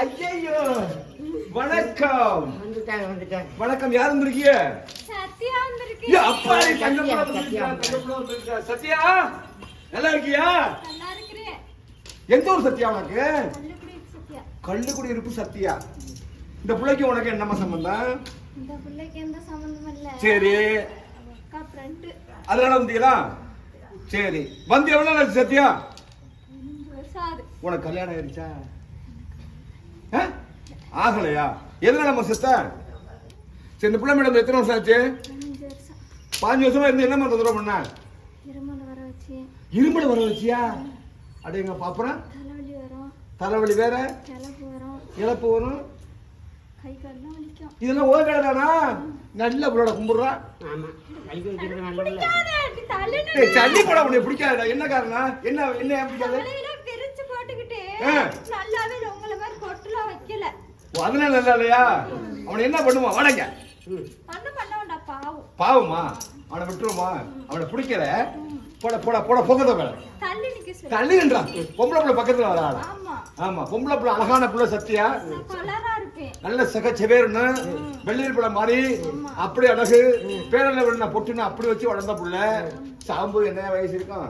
ஐயோ வணக்கம். வணக்கம் யார் வந்திருக்கீங்க? அப்பாடி தங்கம் சத்யா, நல்லா இருக்கியா? எந்த ஊர் சத்யா உனக்கு? கள்ளுக்குடி இருப்பு சத்யா. இந்த பிள்ளைக்கு உனக்கு என்னம்மா சம்பந்தம்? இந்த பிள்ளைக்கு எந்த சம்மந்தமும் இல்ல. சரி. அதனால வந்தீங்களா சரி. வந்து எவ்வளவு சத்யா? உனக்கு கல்யாணம் ஆயிடுச்சா ஆ? ஆகலையா? எதுல நம்ம செத்த சரி இந்த பிள்ளை மேடம் எத்தனை வருஷம் ஆச்சு? பாஞ்சு வருஷமா. இருந்து என்ன தொந்தரவு பண்ண? இருமல் வர வச்சு. இருமல் வர வச்சியா? அடேங்க அப்புறம் தலைவலி வரும். தலைவலி வேற? இழப்பு வரும். இதெல்லாம் ஓ தானா? நல்ல பிள்ளோட கும்பிடுறா. பிடிக்காத, சல்லி போட உனக்கு பிடிக்காதுடா. என்ன காரணம்? என்ன என்ன ஏன் பிடிக்காது? ஆ. நல்லாவே உங்களை மாதிரி கொட்டுலாம் வைக்கல. ஓ, அதனால நல்லா இல்லையா? அவனை என்ன பண்ணுவான்? வடங்க. பண்ண வேண்டாம் பாவம். பாவமா? அவனை விட்டுருமா அவனை பிடிக்கல. போட போட போட தள்ளி சொல்லு. தள்ளின்றான் பொம்பளை பிள்ளை பக்கத்துல வராடா ஆமா. பொம்பளை பிள்ளை அழகான பிள்ளை சத்தியா நல்ல சகச்சவேர்னு வெள்ளீர் பழம் மாதிரி அப்படி அழகு. பேரல விழுந்த பொட்டுன்னு அப்படி வச்சு வளர்ந்த புள்ள. சாம்பு என்ன வயசு இருக்கும்?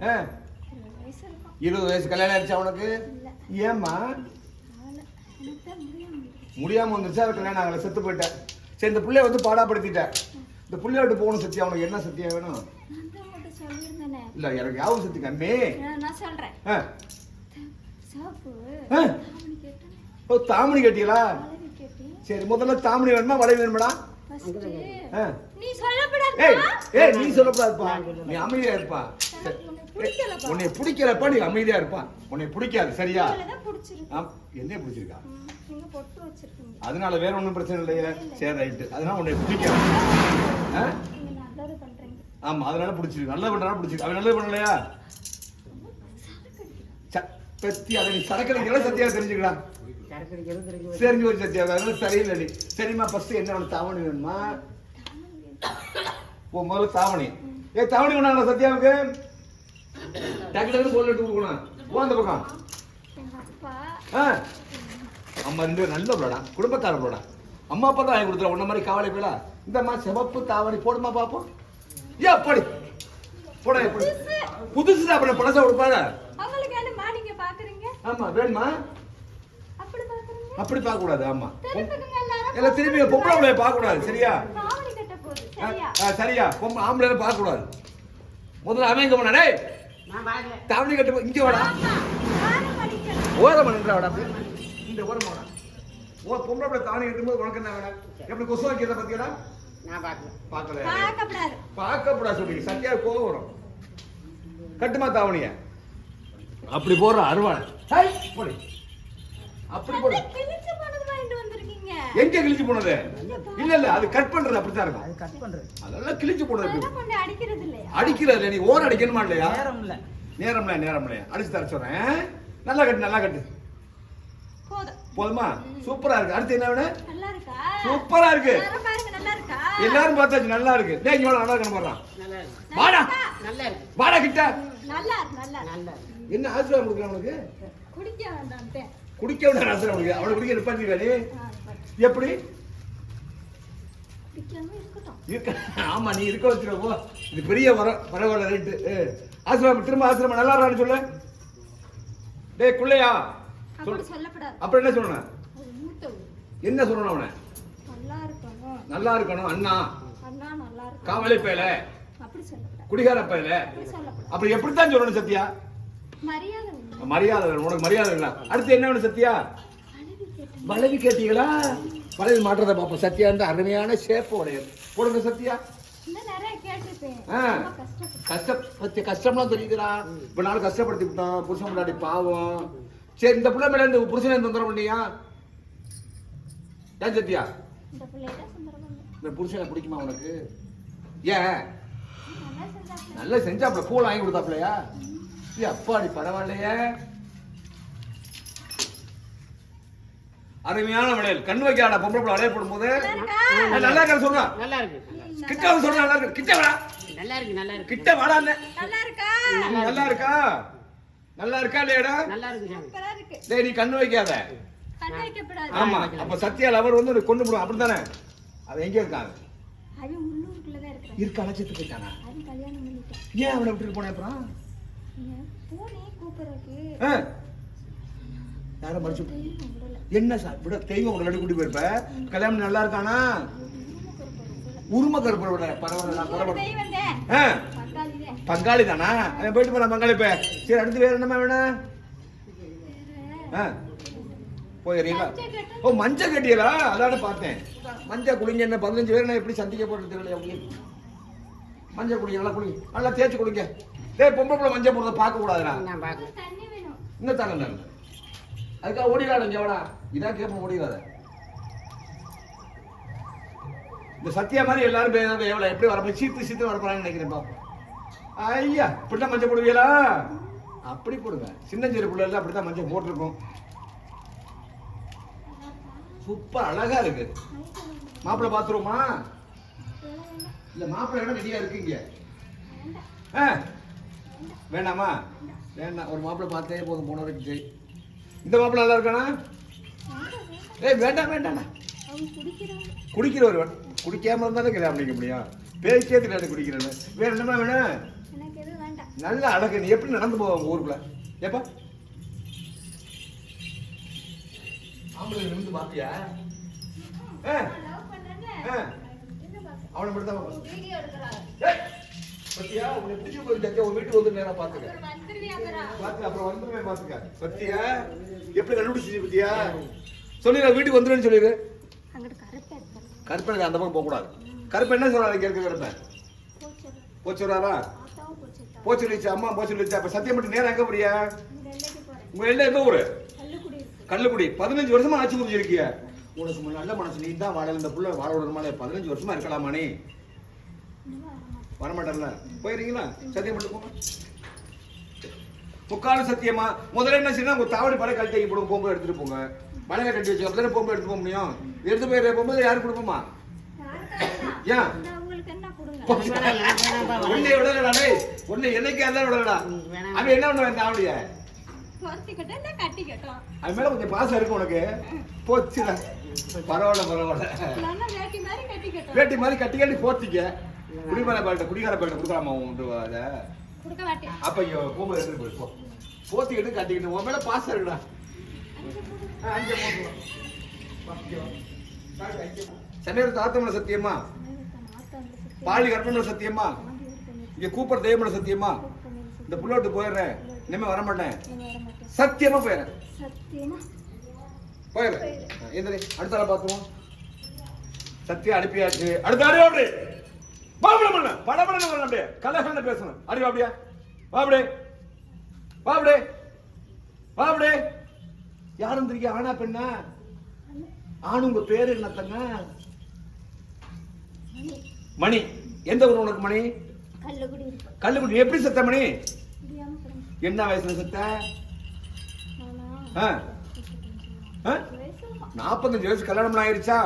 இருபது வயசு இருக்கும் இருபது வயசு கல்யாணம் ஆயிடுச்சா உனக்கு? இல்ல. ஏம்மா? ஆளு. எனக்கு தான் முடியாம இருக்கு. முடியாம வந்துருச்சா? அது கல்யாணம் ஆகல செத்து போயிட்டேன் சரி இந்த புள்ளைய வந்து பாடாப்படுத்திட்டேன் இந்த புள்ளைய விட்டு போகணும் சத்தியா உனக்கு என்ன சத்தியா வேணும்? இல்ல எனக்கு யாவும் சத்தி கண்ணே நான் நான் சொல்றேன் ஓ தாமணி கேட்டேன் சரி முதல்ல தாமணி வேணுமா வளைவு வேணுமாடா. நீ ஏய் சொல்லப்படாதா ஏய் நீ சொல்லக்கூடாதுப்பா. நீ அமைதியா இருப்பா. உன்னை பிடிக்கலப்பா பிடிக்கலப்பா நீ அமைதியா இருப்பா. உன்னை பிடிக்காது சரியா? என்ன பிடிச்சிருக்கா. அதனால வேற ஒண்ணும் பிரச்சனை இல்லையே. சரி ரைட்டு. அதனால உன்னை பிடிக்காது ஆமா அதனால பிடிச்சிருக்கு. நல்லா பண்றானா பிடிச்சிருக்கு. அவன் நல்லது பண்ணலையா? ச- பத்தி அதை நீ சரக்கடிக்கலாம் சத்தியா தெரிஞ்சுக்கலாம் தெரிஞ்சு ஒரு சத்தியா அதனால சரியில்லை நீ. சரிம்மா ஃபர்ஸ்ட் என்ன தாவணி வேணுமா? முதல்ல தாவணி. ஏ தாவணி கொண்டாங்க சத்யாவுக்கு டக்கு டக்குனு போல் எடுத்து கொடுக்கணும். போ அந்த பக்கம். ஆ. அம்மா ரெண்டு பேரும் நல்ல பிள்ளடா. குடும்பக்கார பிள்ளடா. அம்மா அப்பா தான் வாங்கி கொடுத்துருவா உன்ன மாதிரி காவலை பிள்ளை இந்தம்மா சிவப்பு தாவணி போடுமா பாப்போம்? ஏ அப்படி. போட எப்படி? புதுசு அப்படி பழசா கொடுப்பாத. அவங்களுக்கு என்னமா நீங்க பாக்குறீங்க? ஆமா வேணுமா? அப்படி பாக்குறீங்க? அப்படி பார்க்க கூடாது ஆமா எல்லாம் திரும்பி பொம்பளை பிள்ளைய பார்க்க கூடாது சரியா? சரியா? பொம்பளை ஆம்பளை பார்க்க கூடாது முதல்ல அவன் போனா டேய்! தாவணி கட்டு இங்க வாடா. ஓரமா நின்றா வாடா. இந்த ஓரமா வாடா. ஓ பொம்பளை பிள்ளை தாவணி கட்டும்போது உனக்கு என்ன வேணும் எப்படி கொசு வைக்கிறத பத்தியடா? நான் பார்க்கல. பார்க்கல. பார்க்கப்படாது. பார்க்கப்படா சொல்லி சத்தியா கோவம் வரும். கட்டுமா தாவணிய? அப்படி போடுற அருவாள். அப்படி போடு நல்ல கிழிச்சு போனது வாங்கிட்டு வந்திருக்கீங்க எங்க கிழிச்சு போனது? இல்ல இல்ல அது கட் பண்றது அப்படித்தான் இருக்கும். அது கட் பண்றது. அதெல்லாம் கிழிச்சு கொண்டு அடிக்கிறது இல்லையா? அடிக்கிறது நீ ஓர அடிக்கணுமா இல்லையா? நேரம் இல்ல. நேரம்ல நேரம்ல. அடிச்சு தர சொல்றேன். நல்லா கட்டு நல்லா கட்டு. போதும். சூப்பரா இருக்கு. அடுத்து என்ன வேணும்? நல்லா இருக்கா? சூப்பரா இருக்கு. எல்லாரும் பாருங்க நல்லா இருக்கா? எல்லாரும் பார்த்தாச்சு நல்லா இருக்கு. டேய் இங்க நல்லா இருக்கு வாடா. நல்லா இருக்கு? வாடா கிட்ட. நல்லா இருக்கு நல்லா. நல்லா என்ன ஆசீர்வாதம் கொடுக்குறான் உனக்கு குடிக்க வேண்டாம்ட்டே குடிக்க விட ஆசீர்வாதம் உனக்கு அவனை குடிக்க நிப்பாட்டிருக்கா நீ? எப்படி? ஆமா நீ இருக்க வச்சிருக்க போ. இது பெரிய வர பரவாயில்ல ரைட்டு ஆசிரமம் திரும்ப ஆசிரமம் நல்லா இருக்கான்னு சொல்லு. டேய் குள்ளையா. அப்புறம் என்ன சொல்லணும். என்ன சொல்லணும் அவனை? நல்லா இருக்கணும். அண்ணா. காவலை சொல்லப்படாது. குடிகார சொல்லப்படாது. அப்படி எப்படித்தான் சொல்லணும் சத்யா? மரியாதை உனக்கு மரியாதை வேணும். அடுத்து என்ன வேணும் சத்யா? வளைவி கேட்டீங்களா? வளைவி மாற்றதை பார்ப்போம். சத்யா இந்த அருமையான ஷேப் உடையது போடுங்க சத்யா. இன்னும் நிறைய கேட்டிருப்பேன். ஆ. ரொம்ப கஷ்டப்பட்டு. கஷ்ட பத்தி கஷ்டம்லாம் தெரியுதுடா. இப்ப நாள் கஷ்டப்படுத்தி விட்டோம் புருஷன் முன்னாடி பாவம். சரி இந்த பிள்ளை மேல இந்த புருஷனை தொந்தரவு பண்ணியா ஏன் சத்யா? இந்த புருஷனை பிடிக்குமா உனக்கு? ஏன்? நல்லா செஞ்சாப்ல. பூல வாங்கி கொடுத்தாப்லையா? அப்பாடி பரவாயில்லையே. அருமையான விளையல் கண் வைக்காத பொம்பளை பிள்ளை விளையாட போடும்போது நல்லா இருக்கா? சொல்றா? நல்லா இருக்கு. கிட்ட வந்து சொல்றா நல்லா இருக்கு. கிட்ட வாடா. நல்லா இருக்கு நல்லா இருக்கு. கிட்ட வாடான்னு நல்லா இருக்கா? நல்லா இருக்கா? நல்லா இருக்கா இல்லையாடா? நல்லா இருக்கு டேய் நீ கண்ணு வைக்காத. கண் வைக்கப்படாது. ஆமா. அப்ப சத்யா லவர் வந்து கொண்டு போடுவோம் அப்படித்தானே? அவன் எங்க இருக்காங்க இருக்க அழைச்சிட்டு போயிட்டானா? ஏன் அவனை விட்டுட்டு போனேன் அப்புறம் ஏன்? போனேன் கூப்பிடுறதுக்கு ஆ? யாரை மறைச்சு என்ன சார்? விட தெய்வம் ரெண்டு கூட்டி போயிருப்ப. கல்யாணம் நல்லா இருக்கானா? உரும. கருப்பு ஒரு பரவாயில்ல. பங்காளி தானா? போயிட்டு போறான் பங்காளி இப்ப. சரி அடுத்து வேற என்னமா வேணும்? போயிடுறீங்களா. ஓ மஞ்சள் கட்டியலா? அதான பார்த்தேன். மஞ்சள் குளிங்க என்ன பதினஞ்சு பேர் நான் எப்படி சந்திக்க போறது தெரியல உங்களுக்கு மஞ்சள் குளிங்க நல்லா குளிங்க நல்லா தேய்ச்சி குளிங்க டேய் பொம்பளை பிள்ளை மஞ்சள் போடுறத பார்க்க கூடாதுடா இன்னும் தாங்க அதுக்காக ஓடிடாத எவனா இதான் கேட்போம் ஓடிடாத இந்த சத்தியா மாதிரி எல்லாரும் எவ்வளோ எப்படி வரப்போ சீத்து சீத்து வரப்போறான்னு நினைக்கிறேன் பாப்போம். ஐயா இப்படிதான் மஞ்சள் போடுவீங்களா? அப்படி போடுங்க. சின்னஞ்சிறு பிள்ளை எல்லாம் அப்படித்தான் மஞ்சள் போட்டிருக்கோம். சூப்பர் அழகா இருக்கு. மாப்பிள்ளை பாத்துருமா இல்ல மாப்பிள்ளை இடம் ரெடியா இருக்குங்க ஆ வேண்டாமா? வேண்டாம் ஒரு மாப்பிள்ளை பார்த்தே போதும் போன வரைக்கும் ஜெய். இந்த மாப்பிள்ள நல்லா இருக்கானா? ஏய் வேண்டாம் வேண்டாண்ணா குடிக்கிறவர் குடிக்கிற ஒரு குடிக்காம இருந்தாலும் கல்யாணம் பண்ணிக்க முடியும். பேச்சே தெரியாது குடிக்கிறேன்னு வேற என்னமா வேணும்? நல்ல அழகு. நீ எப்படி நடந்து போவோம் ஊருக்குள்ள? ஏப்பா. ஆம்பளை நிமிந்து பாத்தியா ஆ, ஆ, அவனை மட்டும் தான் பத்தியா உன்னை பிடிச்சி போயிருந்தாக்க உன் வீட்டுக்கு வந்து நேரா பாத்துக்க. பாத்து அப்புறம். வந்துருமே பாத்துக்க. பத்தியா எப்படி கண்டுபிடிச்சி பத்தியா சொல்லிடு வீட்டுக்கு வந்துருன்னு சொல்லிடு அங்கிட்டு கருப்பா இருப்பாரு கருப்பனுக்கு அந்த பக்கம் போக கூடாது கருப்பு என்ன சொல்றாரு? இருக்க கருப்பன் போச்சு போச்சுறாரா ஆத்தாவும் போச்சுட்டா போச்சு சொல்லிச்சு அம்மா போச்சு சொல்லிச்சு. அப்ப சத்தியம் மட்டும் நேரம் எங்க போறியா? உங்க எல்லாம் எந்த ஊரு? கள்ளுக்குடி பதினஞ்சு வருஷமா ஆட்சி புரிஞ்சிருக்கிய. உனக்கு நல்ல மனசு நீ தான் வாழ இந்த புள்ள வாழ விடணுமா பதினஞ்சு வருஷமா இருக்கலாமா நீ? வரமாட்டல போயிருக்கீங்களா? சத்தியம் போங்க. முக்காலும் சத்தியமா. முதல்ல என்ன செய்யணும் உங்க தாவடி படம் கழட்டி போடுங்க போகும்போது எடுத்துட்டு போங்க. மலையில கட்டி வச்சு அப்பதானே போகும்போது எடுத்து போக முடியும். எடுத்து போய் போகும்போது யாரு கொடுப்போமா? ஏன்? இந்த. ஒன்னே விடலடா டேய். ஒன்னு என்னைக்கு இருந்தாலும் விடலடா. அவன் என்ன அது மேல கொஞ்சம் பாசம் உனக்கு. போச்சுடா. பரவாயில்ல பரவாயில்ல. வேட்டி மாதிரி கட்டி கட்டி போத்திக்க. குடிமலை பேட்டை குடிகார பேட்டை கொடுக்கலாமா உண்டு அதை? கொடுக்க மாட்டேன். அப்ப இங்க போகும்போது எடுத்துட்டு போய் போ. போத்திக்கிட்டு கட்டிக்கிட்டு உன் மேல பாசம் இருக்குடா. அங்கே வா. சென்னையோட தாத்தமன சத்தியமா? பாலி கற்பனை சத்தியமா? இங்க கூப்பர் தெய்வமன சத்தியமா? இந்த புள்ளோட்டு போயிடுறேன். இனிமே வர மாட்டேன் சத்தியமா? போயிடுறேன் போயிடுறேன் எந்திரி அடுத்த ஆளை பார்த்துருவோம். சத்தியம் அனுப்பியாச்சு. அடுத்த ஆடு அப்படி பாபட பண்ண படபடன்னு வரணும் அப்படியே. கலகலன்னு பேசணும். அடி அப்படியா. வா அப்படியே. வா அப்படியே. வா அப்படியே. ஆனா பெண்ணா? ஆணு உங்க பேரு என்னத்தங்க மணி. மணி. எந்த ஊர் உனக்கு மணி? கல்லுக்குடி எப்படி செத்த மணி? என்ன வயசுல செத்த? நாற்பத்தஞ்சு வயசு கல்யாணம் ஆயிருச்சா?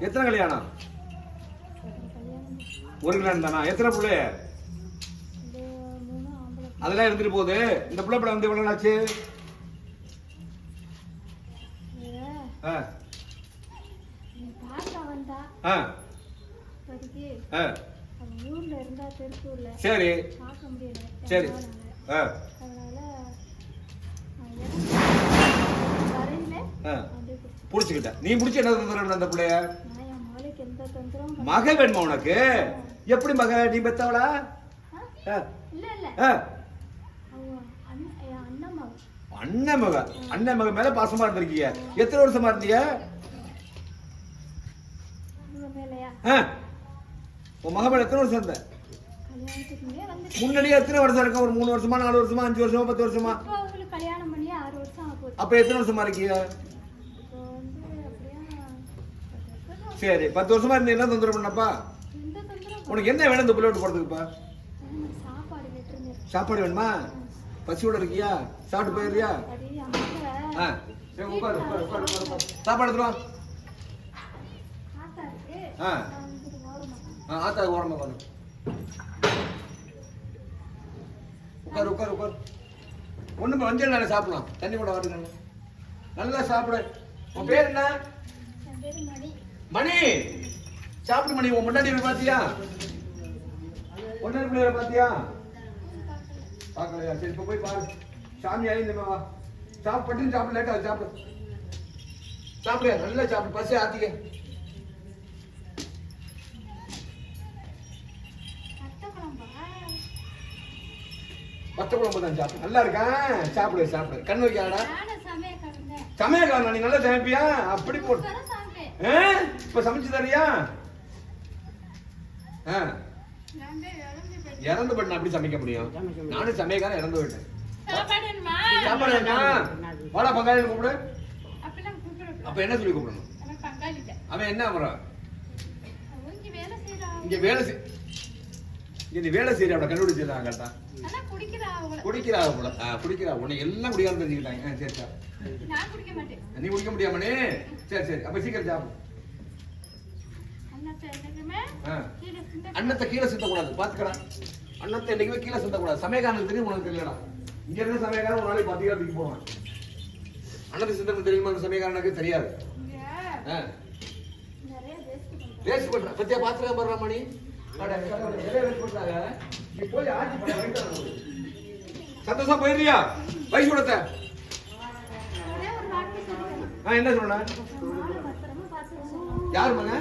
எத்தனை கல்யாணம்? ஒரு கிளான் தானா? எத்தனை பிள்ளை? அதெல்லாம் இருந்துட்டு போகுது. இந்த பிள்ளை பிள்ளை வந்து எவ்வளோ ஆச்சு சரி. சரி. புடிச்சுக்கிட்ட. நீ புடிச்சு என்ன தந்துடுற அந்த பிள்ளைய? மக வேணுமா உனக்கு? எப்படி மக? நீ பெத்தவளா? அண்ணன் மக. அண்ணன் மக? மேல பாசமா இருந்திருக்கீங்க. எத்தனை வருஷமா இருந்தீங்க. உன் மக மேல எத்தனை வருஷம் இருந்த? முன்னாடியே எத்தனை வருஷம் இருக்கும் ஒரு மூணு வருஷமா நாலு வருஷமா அஞ்சு வருஷமா பத்து வருஷமா? அப்ப எத்தனை வருஷமா இருக்கீங்க இப்போ வந்து அப்படியே பத்து வருஷம் சரி பத்து வருஷமா இருந்து என்ன தொந்தரவு பண்ணப்பா? உனக்கு என்ன வேணும் இந்த பிள்ளை போடுறதுக்குப்பா பண்ண- சாப்பாடு வேணுமா? பசியோட இருக்கியா? சாப்பிட்டு போயிடுறியா? ஆ. உட்காரு உட்காரு உட்காரு சாப்பாடு எடுத்துட்டு வா. ஆத்தா இருக்கு ஆ ஆ, ஆத்தா ஓரமா உட்காரு. உட்காரு உட்காரு உட்காரு. ஒண்ணுமே வஞ்சல் நல்லா சாப்பிடலாம். தண்ணி கூட வாட்டுங்க நல்லா சாப்பிடு. உன் பேர் என்ன? மணி சாப்பிடு மணி உன் முன்னாடி பாத்தியா முன்னாடி பிள்ளைய பாத்தியா பார்க்கலையா? சரி இப்ப போய் பாரு. சாமி ஆயிந்தமே வா. சாப்பிட்டு சாப்பிடு லேட்டா சாப்பிடு. சாப்பிடுயா நல்லா சாப்பிடு பசி ஆத்திக்க. அத்தை குழம்பா தான் சாப்பிடு. நல்லா இருக்கா? சாப்பிடு சாப்பிடு. கண்ணு வைக்காடா சமயக்காரன் சமையல்காரன் நீ நல்லா சமைப்பியா? அப்படி போட்டு? இப்ப சமைச்சு தரியா இறந்து போயிட்டு அப்படி சமைக்க முடியும்? நானும் சமையக்காரன் இறந்து போயிட்டேன். வாடா பங்காளி கூப்பிடு. அப்ப என்ன சொல்லி கூப்பிடணும்? அவன் என்ன செய்யறாங்க இங்க வேலை செய் நீ வேலை செய்யற அவட கண்டுபிடிச்சிருக்காங்க கரெக்டா குடிக்கிறா அவங்கள. குடிக்கிறா போல ஆ, குடிக்கிறா. உன்னை எல்லாம் குடிக்காம தெரிஞ்சுக்கிட்டாங்க சரி சார். நான் குடிக்க மாட்டேன். நீ குடிக்க முடியாமனே சரி சரி. அப்ப சீக்கிரம் சாப்பிடு. அண்ணாத்த என்னைக்குமே ஆ. கீழே சிந்த அன்னத்தை கீழே சிந்தக்கூடாது பாத்துக்கடா. அன்னத்தை என்னைக்குமே கீழே சிந்தக்கூடாது சமயக்காரனுக்கு தெரியும் உனக்கு தெரியலடா. இங்க இருந்து சமயக்காரன் ஒரு நாளைக்கு பத்து கிலோ தூக்கி போவான். அன்னத்தை சிந்தம் தெரியுமா? அந்த சமயக்காரனுக்கு தெரியாது. வேஸ்ட் பண்ற. பத்தியா பாத்துக்க போடுற மணி சந்தோஷம் போயிடுறியா? வயசு கொடுத்த. ஆ என்ன சொன்ன மாலை பத்திரமா பார்த்து யார் மங்க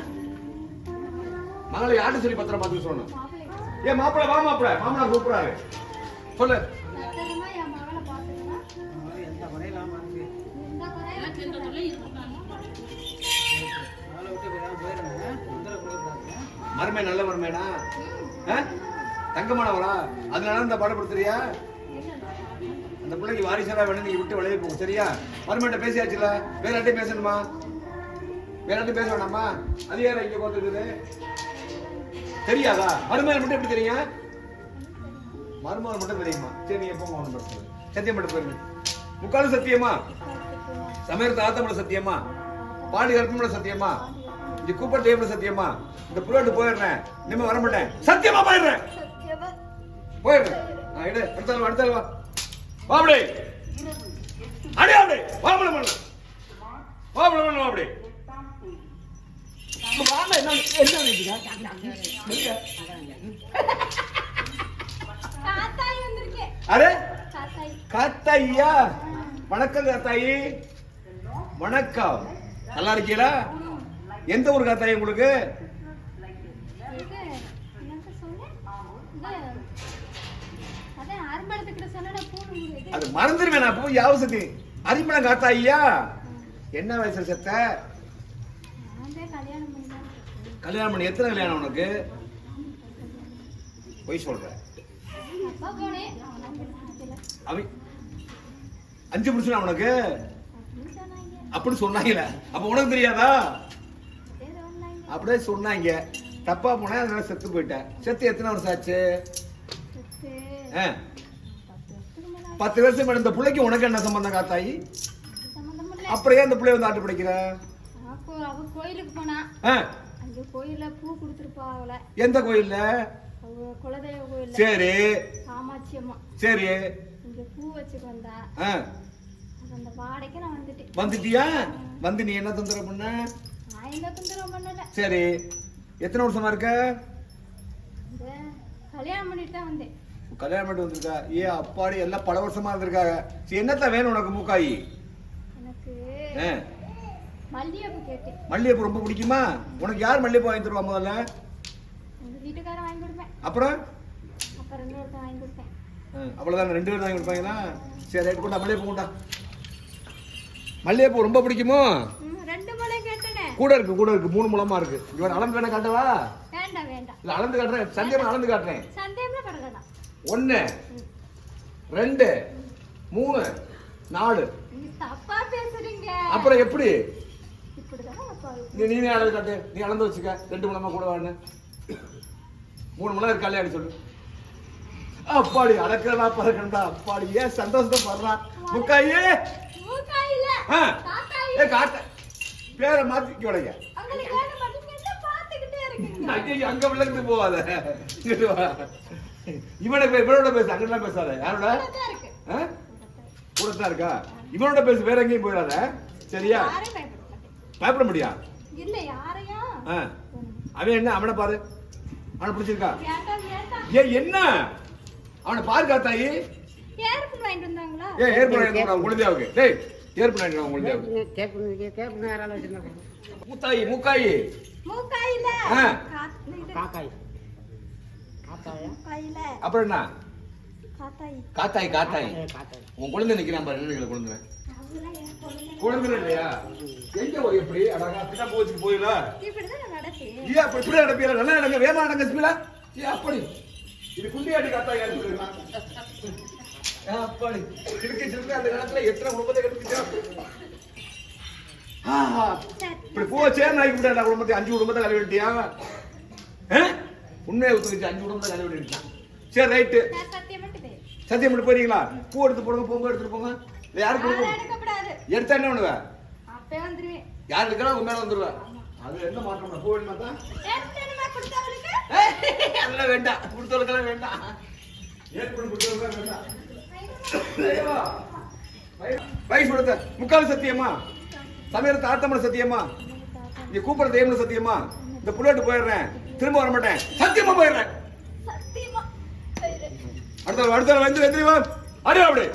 மகளை யார்கிட்ட சொல்லி பத்திரம் பார்த்து சொல்லணும். மாப்பிள்ளை ஏ மாப்பிள வா மாப்பிள மாமனா கூப்பிடுறாரு. சொல்லு. பத்திரமா அருமை மருமை நல்ல மருமைனா? தங்கமானவளா? அதனால இந்த பாடப்படுத்துறியா அந்த பிள்ளைக்கு வாரிசரா வேணும் நீங்க விட்டு விளைய போகும் சரியா? மருமகிட்ட பேசியாச்சுல? வேறாட்டையும் பேசணுமா? வேறாட்டையும் பேச வேணாமா? அது யாரா இங்க கோத்துக்குது? தெரியாதா? மருமையை மட்டும் எப்படி தெரியும்? மருமகள் மட்டும் தெரியுமா? சரி நீங்க எப்போ ஒன்றும் பிரச்சனை சத்தியம் மட்டும் போயிருங்க. முக்காலும் சத்தியமா? சமயத்தை ஆத்தமல சத்தியமா? பாடி கற்பமல சத்தியமா? இங்க கூப்பிட தெய்வம்ல சத்தியமா? இந்த புள்ளோட்டு போயிடுறேன். இனிமே வர மாட்டேன். சத்தியமா போயிடுறேன். போயிடுறேன். நான் எடு அடுத்தால அடுத்தால வா வா. அப்படி அடி அப்படி வா அப்படி பண்ணு வா அப்படி. பண்ணு அப்படி வாங்க என்ன அரே காத்தாய் காத்தாய்யா வணக்கம் காத்தாயி வணக்கம். நல்லா இருக்கீங்களா? எந்த ஊர் காத்தாயி உங்களுக்கு? அது மறந்துடுவேன் நான் போய் யாவசதி அரிமளம் காத்தாய்யா? என்ன வயசுல செத்த? கல்யாணம் பண்ணி எத்தனை கல்யாணம் உனக்கு? பொய் சொல்ற. அஞ்சு புருஷனா உனக்கு? அப்படின்னு சொன்னாங்க. அப்படி சொன்னாங்களே. அப்ப உனக்கு தெரியாதா? அப்படியே சொன்னாங்க. தப்பா போனேன் அதனால செத்து போயிட்டேன். செத்து எத்தனை வருஷம் ஆச்சு? பத்து வருஷம் இந்த பிள்ளைக்கு உனக்கு என்ன சம்பந்தம் காத்தாயி? அப்புறம் ஏன் இந்த பிள்ளை வந்து ஆட்டு பிடிக்கிற? கோயிலுக்கு போனா. கோயில்ல பூ கொடுத்துருப்பா அவளை. எந்த கோயில்ல? குலதெய்வ கோயில்ல. சரி. காமாட்சி அம்மா. சரி. இங்க பூ வச்சுட்டு வந்தா. அந்த வாடகைக்கு நான் வந்துட்டேன். வந்துட்டியா? வந்து நீ என்ன தொந்தரவு பண்ண? சரி எத்தனை வருஷமா இருக்க? கல்யாணம் பண்ணிட்டு தான் வந்தேன். கல்யாணம் பண்ணிட்டு வந்திருக்கா? ஏ அப்பாடி எல்லாம் பல வருஷமா இருந்திருக்காங்க. சரி என்னத்தான் வேணும் உனக்கு மூக்காயி? மல்லிகைப்பூ ரொம்ப பிடிக்குமா? உனக்கு யார் மல்லிகைப்பூ வாங்கி தருவா முதல்ல? அப்புறம்? அவ்வளவுதான் ரெண்டு பேரும் வாங்கி கொடுப்பாங்களா? சரி ரைட் கொண்டா மல்லிகைப்பூ கொண்டா. மல்லிகைப்பூ ரொம்ப பிடிக்குமோ? கூட இருக்கு கூட இருக்கு. மூணு முழமா இருக்கு. இவன் அளந்து வேணா காட்டவா? வேண்டாம் வேண்டாம். இல்ல அளந்து காட்டுறேன். சந்தேகமா அளந்து காட்டுறேன். சந்தேகமே ஒன்னு ரெண்டு மூணு நாலு. தப்பா பேசுறீங்க. அப்புறம் எப்படி? நீ நீ அளந்து காட்டு. நீ அளந்து வச்சுக்க. ரெண்டு முழமா கூட வான்னு. மூணு முழம் இருக்கா இல்லையாடி சொல்லு. அப்பாடி அடக்கிறடா பறக்கண்டா அப்பாடி ஏன் சந்தோஷத்தை படுறா முக்காயே. ஆ. ஏ காட்ட பேரை மாத்தி உடைங்க உங்களுக்கு வேணும் மாட்டீங்கன்னா பாத்துக்கிட்டே இருக்கீங்க? ஐயோ அங்க விளக்குது போவாத. இவனை இவனோட பேசு அங்கெல்லாம் பேசாத. யாரோட? தான் இருக்கு. ஆ? கூட தான் இருக்கா? இவனோட பேசு வேற எங்கேயும் போயிடாத. சரியா? பயப்பட முடியா? இல்ல யாரையா? ஆ. அவன் என்ன? அவனை பாரு. அவனை பிடிச்சிருக்கா? ஏ என்ன? அவனை பாரு காத்தாயி ஏர்போன் வாங்கிட்டு வந்தாங்களா? ஏ ஏற்பட குழந்தையாவுக்கு டேய் ஏற்பட குழந்தையாவுக்கு கேப்பு கேப்பு நேரம் வச்சிருந்தேன் மூத்தாயி மூக்காயி. காக்காய். காக்காயா? மூக்காயில. அப்புறம் என்ன? காத்தாயி. காத்தாய் காத்தாய். உன் குழந்தை நிக்கிறான் பாரு என்ன குழந்தை? இல்லையா? எங்க போய் எப்படி அடங்கா பின்னா போச்சுட்டு ஏன் அப்படி இப்படி நல்லா நடங்க வேமா நடங்க ஸ்மிலா ஏ அப்படி. இது குண்டியாடி காத்தா யாரு சொல்லுங்க அப்படி சிறுக்கு சிறுக்கு அந்த காலத்துல எத்தனை குடும்பத்தை கட்டுச்சா இப்படி போச்சே நாய்க்கு விட்டா குடும்பத்தை? அஞ்சு குடும்பத்தை கழுவி விட்டியா உண்மையை ஒத்துக்கிச்சு. அஞ்சு குடும்பத்தை கழுவி சரி ரைட்டு. சத்தியம் மட்டும் போறீங்களா பூ எடுத்து போடுங்க பூங்க எடுத்துட்டு போங்க. யாருக்கு கொடுக்கும்? எடுத்தா என்ன பண்ணுவேன் யார் இருக்கிறா உங்க மேல வந்துருவேன் அது என்ன மாற்றம் பூ வேணுமா தான் அதெல்லாம் வேண்டாம். கொடுத்தவர்களுக்கெல்லாம் வேண்டாம். ஏற்படு கொடுத்தவர்களுக்கெல்லாம் வேண்டாம். கொடுத்த முக்கால் சத்தியமா? சமையல் தாத்தமன சத்தியமா? நீ கூப்பிடுற தெய்வம் சத்தியமா? இந்த புள்ளட்டு போயிடுறேன். திரும்ப வர மாட்டேன். சத்தியமா போயிடுறேன். அடுத்த அடுத்த வந்து எந்திரி வா அடி அப்படி.